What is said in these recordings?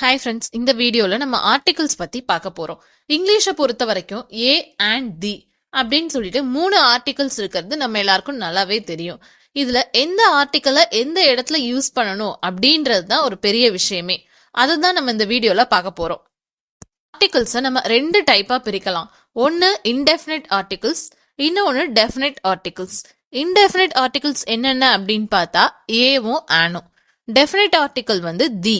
Hi friends இந்த வீடியோவில் நம்ம ஆர்டிகிள்ஸ் பற்றி பார்க்க போகிறோம் இங்கிலீஷை பொறுத்த வரைக்கும் ஏ அண்ட் தி அப்படின்னு சொல்லிட்டு மூணு ஆர்டிகிள்ஸ் இருக்கிறது நம்ம எல்லாருக்கும் நல்லாவே தெரியும். இதில் எந்த ஆர்டிக்கலை எந்த இடத்துல யூஸ் பண்ணணும் அப்படின்றது தான் ஒரு பெரிய விஷயமே. அதை தான் நம்ம இந்த வீடியோவில் பார்க்க போகிறோம் ஆர்டிகிள்ஸை நம்ம ரெண்டு டைப்பாக பிரிக்கலாம். ஒன்று இன்டெஃபினட் ஆர்டிகிள்ஸ் இன்னொன்று டெஃபினட் ஆர்டிகிள்ஸ் இன்டெஃபினட் ஆர்டிகிள்ஸ் என்னென்ன அப்படின்னு பார்த்தா ஏவும் ஆனும் டெஃபினட் ஆர்டிகல் வந்து தி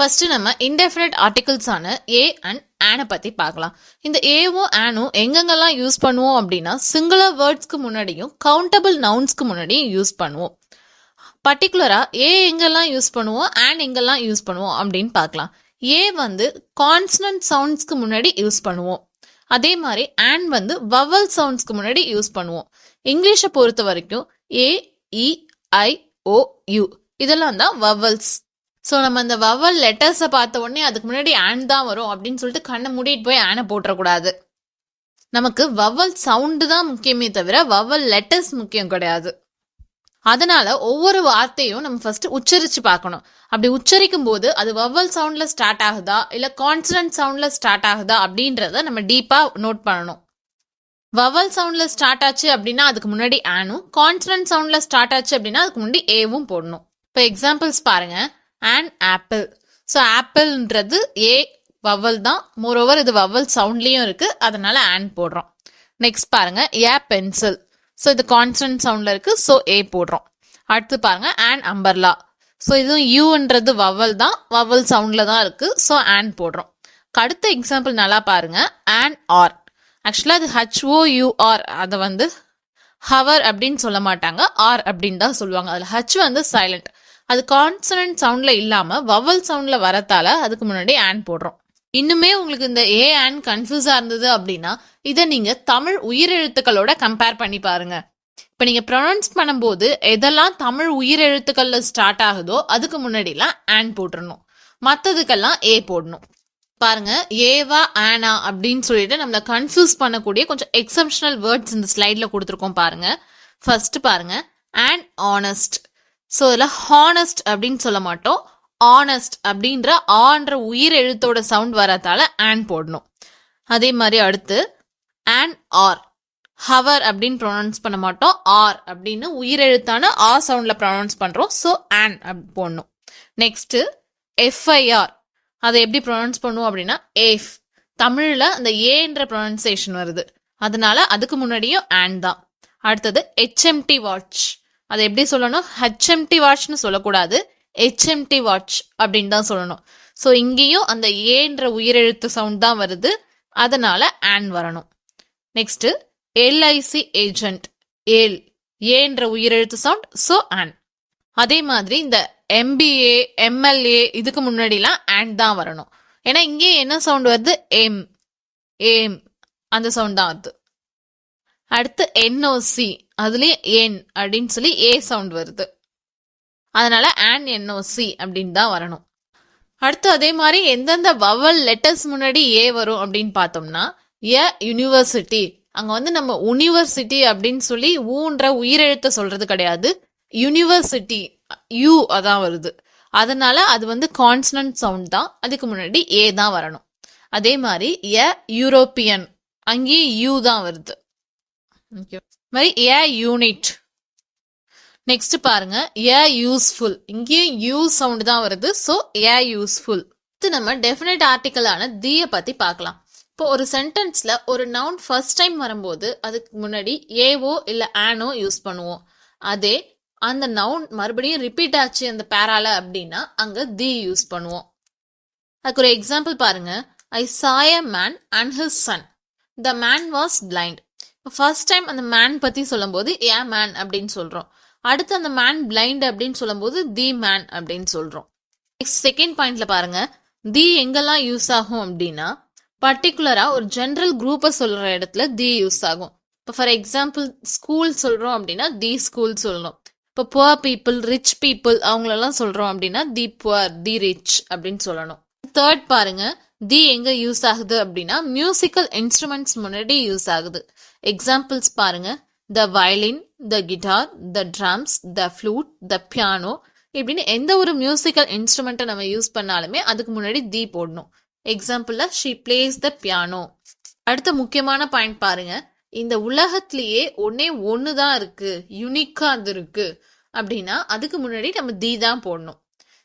ஃபர்ஸ்ட் நம்ம இன்டெஃபினட் ஆர்டிகிள்ஸான ஏ அண்ட் ஆனை பற்றி பார்க்கலாம். இந்த ஏவும் ஆனும் எங்கெங்கெல்லாம் யூஸ் பண்ணுவோம் அப்படின்னா சிங்குலர் வேர்ட்ஸ்க்கு முன்னாடியும் கவுண்டபிள் நவுன்ஸ்க்கு முன்னாடியும் யூஸ் பண்ணுவோம். பர்டிகுலராக ஏ எங்கெல்லாம் யூஸ் பண்ணுவோம் ஆன் எங்கெல்லாம் யூஸ் பண்ணுவோம் அப்படின்னு பார்க்கலாம். ஏ வந்து கான்ஸ்னன்ட் சவுண்ட்ஸ்க்கு முன்னாடி யூஸ் பண்ணுவோம். அதே மாதிரி ஆன் வந்து வவல் சவுண்ட்ஸ்க்கு முன்னாடி யூஸ் பண்ணுவோம். இங்கிலீஷை பொறுத்த வரைக்கும் ஏ இ ஐ ஓ யூ இதெல்லாம் தான் வவல்ஸ் ஸோ நம்ம அந்த வவல் லெட்டர்ஸை பார்த்த உடனே அதுக்கு முன்னாடி ஆன் தான் வரும் அப்படின்னு சொல்லிட்டு கண்ணை மூடிட்டு போய் ஆனை போட்டுறக்கூடாது. நமக்கு வவல் சவுண்டு தான் முக்கியமே தவிர வவல் லெட்டர்ஸ் முக்கியம் கிடையாது. அதனால ஒவ்வொரு வார்த்தையும் நம்ம ஃபர்ஸ்ட் உச்சரிச்சு பார்க்கணும். அப்படி உச்சரிக்கும் போது அது வவல் சவுண்ட்ல ஸ்டார்ட் ஆகுதா? இல்ல கான்சனன்ட் சவுண்ட்ல ஸ்டார்ட் ஆகுதா? அப்படின்றத நம்ம டீப்பா நோட் பண்ணணும். வவல் சவுண்ட்ல ஸ்டார்ட் ஆச்சு அப்படின்னா அதுக்கு முன்னாடி ஆனும் கான்சனன்ட் சவுண்ட்ல ஸ்டார்ட் ஆச்சு அப்படின்னா அதுக்கு முன்னாடி ஏவும் போடணும். இப்போ எக்ஸாம்பிள்ஸ் பாருங்க. அண்ட் ஆப்பிள் ஸோ ஆப்பிள்ன்றது ஏ வவல் தான். மோரோவர் இது வவல் சவுண்ட்லேயும் இருக்குது அதனால ஆன் போடுறோம். நெக்ஸ்ட் பாருங்க ஏ பென்சில் ஸோ இது கான்ஸ்டன்ட் சவுண்டில் இருக்குது ஸோ ஏ போடுறோம். அடுத்து பாருங்க ஆன் அம்பர்லா ஸோ இதுவும் யூன்றது வவல் தான். வவல் சவுண்டில் தான் இருக்குது ஸோ ஆன் போடுறோம். அடுத்த எக்ஸாம்பிள் நல்லா பாருங்க. ஆன் ஆர் ஆக்சுவலாக அது ஹச்ஓ யூஆர் அதை வந்து ஹவர் அப்படின்னு சொல்ல மாட்டாங்க. ஆர் அப்படின்னு தான் சொல்லுவாங்க. அதில் ஹச் வந்து சைலண்ட் அது கான்சனன்ட் சவுண்டில் இல்லாமல் வவல் சவுண்டில் வரத்தால அதுக்கு முன்னாடி ஆன் போடுறோம். இன்னுமே உங்களுக்கு இந்த ஏ ஆன் கன்ஃபியூஸாக இருந்தது அப்படின்னா இதை நீங்கள் தமிழ் உயிரெழுத்துக்களோட கம்பேர் பண்ணி பாருங்க. இப்போ நீங்கள் ப்ரொனவுன்ஸ் பண்ணும்போது எதெல்லாம் தமிழ் உயிரெழுத்துக்களில் ஸ்டார்ட் ஆகுதோ அதுக்கு முன்னாடிலாம் ஆன் போட்டுடணும் மற்றதுக்கெல்லாம் ஏ போடணும். பாருங்க ஏவா ஆனா அப்படின்னு சொல்லிட்டு நம்மளை கன்ஃபியூஸ் பண்ணக்கூடிய கொஞ்சம் எக்ஸப்ஷனல் வேர்ட்ஸ் இந்த ஸ்லைடில் கொடுத்துருக்கோம் பாருங்க. ஃபர்ஸ்ட் பாருங்க அண்ட் ஆனஸ்ட் ஸோ இதில் ஹானஸ்ட் அப்படின்னு சொல்ல மாட்டோம். ஆனஸ்ட் அப்படின்ற ஆன்ற உயிர் எழுத்தோட சவுண்ட் வரதால ஆன் போடணும். அதே மாதிரி அடுத்து ஆன் ஆர் ஹவர் அப்படின்னு ப்ரொனவுன்ஸ் பண்ண மாட்டோம். ஆர் அப்படின்னு உயிரெழுத்தான ஆ சவுண்டில் ப்ரொனவுன்ஸ் பண்ணுறோம் ஸோ ஆன் அப்படி போடணும். நெக்ஸ்ட்டு எஃப்ஐஆர் அதை எப்படி ப்ரொனவுன்ஸ் பண்ணுவோம் அப்படின்னா ஏஃப் தமிழில் அந்த ஏன்ற ப்ரொனன்சேஷன் வருது. அதனால அதுக்கு முன்னாடியும் ஆன் தான். அடுத்தது ஹெச்எம்டி வாட்ச் அதை எப்படி சொல்லணும்? ஹெச்எம்டி வாட்ச்னு சொல்லக்கூடாது. ஹெச்எம்டி வாட்ச் அப்படின்னு தான் சொல்லணும். ஸோ இங்கேயும் அந்த ஏன்ற உயிரெழுத்து சவுண்ட் தான் வருது. அதனால ஆன் வரணும். நெக்ஸ்ட் எல்ஐசி ஏஜென்ட் ஏல் ஏன்ற உயிரெழுத்து சவுண்ட் ஸோ ஆன் அதே மாதிரி இந்த எம்பிஏ எம்எல்ஏ இதுக்கு முன்னாடிலாம் ஆன் தான் வரணும். ஏன்னா இங்கே என்ன சவுண்ட் வருது? எம் ஏம் அந்த சவுண்ட் தான் வருது. அடுத்து என்ஓசி அதுலேயும் ஏன் அப்படின்னு சொல்லி ஏ சவுண்ட் வருது. அதனால ஆன் என்ஓசி அப்படின்னு தான் வரணும். அடுத்து அதே மாதிரி எந்தெந்த வவல் லெட்டர்ஸ் முன்னாடி ஏ வரும் அப்படின்னு பார்த்தோம்னா ஏ யூனிவர்சிட்டி அங்கே வந்து நம்ம யூனிவர்சிட்டி அப்படின்னு சொல்லி ஊன்ற உயிரெழுத்த சொல்றது கிடையாது. யூனிவர்சிட்டி யூ அதான் வருது. அதனால அது வந்து கான்ஸ்னன்ட் சவுண்ட் தான். அதுக்கு முன்னாடி ஏ தான் வரணும். அதே மாதிரி ஏ யூரோப்பியன் அங்கேயும் யூ தான் வருது. மாதிரி ஏ யூனிட் நெக்ஸ்ட் பாருங்க. ஏ யூஸ்ஃபுல் இங்கேயும் யூ சவுண்ட் தான் வருது. ஸோ ஏ யூஸ்ஃபுல் இது நம்ம டெஃபினட் ஆர்டிக்கலான தீய பத்தி பார்க்கலாம். இப்போ ஒரு சென்டென்ஸ்ல ஒரு நவுன் ஃபர்ஸ்ட் டைம் வரும்போது அதுக்கு முன்னாடி ஏவோ இல்ல ஆனோ யூஸ் பண்ணுவோம். அதே அந்த நவுன் மறுபடியும் ரிப்பீட் ஆச்சு அந்த பேரால அப்படின்னா அங்க தி யூஸ் பண்ணுவோம். அதுக்கு ஒரு எக்ஸாம்பிள் பாருங்க. I saw a man and his son the man was blind first time அந்த மேன் பற்றி சொல்லும்போது ஏ மேன் அப்படின்னு சொல்கிறோம் அடுத்து அந்த மேன் பிளைண்ட் அப்படின்னு சொல்லும்போது தி மேன் அப்படின்னு சொல்கிறோம் நெக்ஸ்ட் செகண்ட் பாயிண்ட்ல பாருங்க. தி எங்கெல்லாம் யூஸ் ஆகும் அப்படின்னா பர்டிகுலராக ஒரு ஜென்ரல் குரூப்பை சொல்கிற இடத்துல தி யூஸ் ஆகும். இப்போ ஃபார் எக்ஸாம்பிள் ஸ்கூல் சொல்கிறோம் அப்படின்னா தி ஸ்கூல் சொல்லணும். இப்போ புவர் பீப்புள் ரிச் பீப்புள் அவங்களெல்லாம் சொல்கிறோம் அப்படின்னா தி புவர் தி ரிச் அப்படின்னு சொல்லணும். தேர்ட் பாருங்க. தி எங்க யூஸ் ஆகுது அப்படின்னா மியூசிக்கல் இன்ஸ்ட்ருமெண்ட்ஸ் முன்னாடி யூஸ் ஆகுது. எக்ஸாம்பிள்ஸ் பாருங்க. The violin the guitar the drums the flute the piano இப்படின்னு எந்த ஒரு மியூசிக்கல் இன்ஸ்ட்ருமெண்ட்டை நம்ம யூஸ் பண்ணாலுமே அதுக்கு முன்னாடி தி போடணும். எக்ஸாம்பிள்ல ஷீ பிளேஸ் த பியானோ அடுத்த முக்கியமான பாயிண்ட் பாருங்க. இந்த உலகத்திலேயே ஒன்னே ஒன்று தான் இருக்கு. யுனிக்கா அது இருக்கு. அப்படின்னா அதுக்கு முன்னாடி நம்ம தி தான் போடணும்.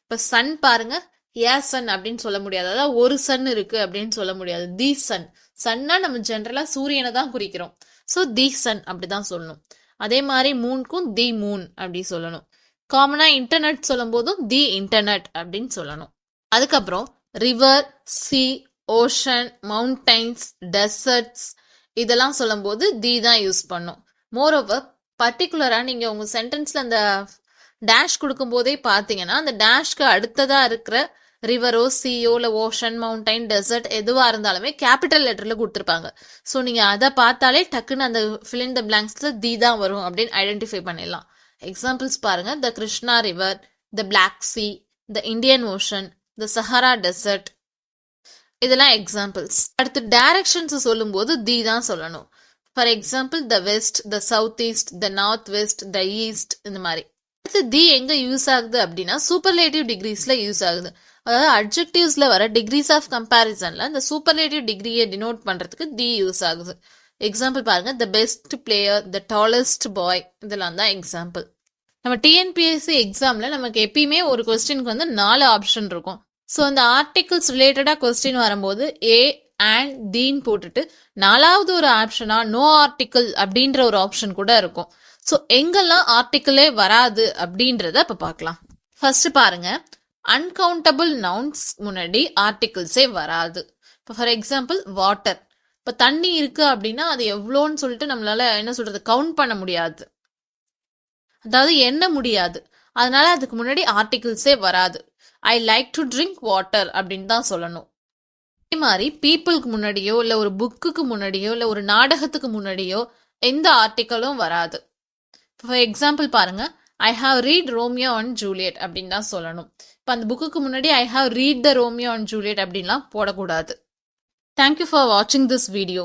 இப்போ சன் பாருங்க. ஏ சன் அப்படின்னு சொல்ல முடியாது. அதாவது ஒரு சன் இருக்கு அப்படின்னு சொல்ல முடியாது. தி சன். சன்னா நம்ம ஜென்ரலா சூரியனை தான் குறிக்கிறோம். ஸோ தி சன் அப்படிதான் சொல்லணும். அதே மாதிரி மூனுக்கும் தி மூன் அப்படி சொல்லணும். காமனா இன்டர்நெட் சொல்லும் போதும் தி இன்டர்நெட் அப்படின்னு சொல்லணும். அதுக்கப்புறம் river sea ocean mountains deserts இதெல்லாம் சொல்லும்போது தி தான் யூஸ் பண்ணும். மோர் ஓவர் பர்டிகுலரா நீங்க உங்க சென்டென்ஸ்ல அந்த டேஷ் கொடுக்கும் போதே பாத்தீங்கன்னா அந்த டேஷ்க்கு அடுத்ததா இருக்கிற ரிவரோ சியோ இல்லை ஓஷன் மவுண்டைன் டெசர்ட் எதுவாக இருந்தாலுமே கேபிட்டல் லெட்டரில் கொடுத்துருப்பாங்க. ஸோ நீங்கள் அதை பார்த்தாலே டக்குன்னு அந்த ஃபில் த பிளாங்க்ஸில் தி தான் வரும் அப்படின்னு ஐடென்டிஃபை பண்ணிடலாம். எக்ஸாம்பிள்ஸ் பாருங்கள் the Krishna river the black sea the Indian ocean the Sahara desert இதெல்லாம் எக்ஸாம்பிள்ஸ் அடுத்து டைரக்ஷன்ஸ் சொல்லும்போது தி தான் சொல்லணும். For example the west the south east the north west the east இந்த மாதிரி. அடுத்து தி எங்க யூஸ் ஆகுது அப்படின்னா சூப்பர்லேட்டிவ் டிகிரிஸ்ல யூஸ் ஆகுது. அதாவது அட்ஜெக்டிவ்ஸ்ல வர டிகிரிஸ் ஆஃப் கம்பேரிசன்ல இந்த சூப்பர்லேட்டிவ் டிகிரியை டினோட் பண்றதுக்கு தி யூஸ் ஆகுது. எக்ஸாம்பிள் பாருங்க the best player the tallest boy இதெல்லாம் தான் எக்ஸாம்பிள் நம்ம டிஎன்பிஎஸ்சி எக்ஸாம்ல நமக்கு எப்பயுமே ஒரு கொஸ்டினுக்கு வந்து நாலு ஆப்ஷன் இருக்கும். ஸோ அந்த ஆர்டிகிள்ஸ் ரிலேட்டடாக கொஸ்டின் வரும்போது ஏ அண்ட் தீன் போட்டுட்டு நாலாவது ஒரு ஆப்ஷனா நோ ஆர்டிக்கிள் அப்படின்ற ஒரு ஆப்ஷன் கூட இருக்கும். ஸோ எங்கெல்லாம் ஆர்டிக்கிளே வராது அப்படின்றத இப்போ பார்க்கலாம். ஃபர்ஸ்ட் பாருங்க. அன்கவுண்டபிள் நவுன்ஸ் முன்னாடி ஆர்டிகிள்ஸே வராது. இப்போ ஃபார் எக்ஸாம்பிள் வாட்டர் இப்போ தண்ணி இருக்கு அப்படின்னா அது எவ்வளோன்னு சொல்லிட்டு நம்மளால என்ன சொல்றது கவுண்ட் பண்ண முடியாது. அதாவது எண்ண முடியாது. அதனால அதுக்கு முன்னாடி ஆர்டிகிள்ஸே வராது. I like to drink water அப்படின்னு தான் சொல்லணும். அதே மாதிரி பீப்புளுக்கு முன்னாடியோ இல்லை ஒரு புக்குக்கு முன்னாடியோ இல்லை ஒரு நாடகத்துக்கு முன்னாடியோ எந்த ஆர்டிக்கலும் வராது. ஃபார் எக்ஸாம்பிள் பாருங்கள் I have read Romeo and Juliet அப்படின்னு தான் சொல்லணும். இப்போ அந்த புக்குக்கு முன்னாடி I have read the Romeo and Juliet அப்படின்லாம் போடக்கூடாது. தேங்க்யூ ஃபார் வாட்சிங் திஸ் வீடியோ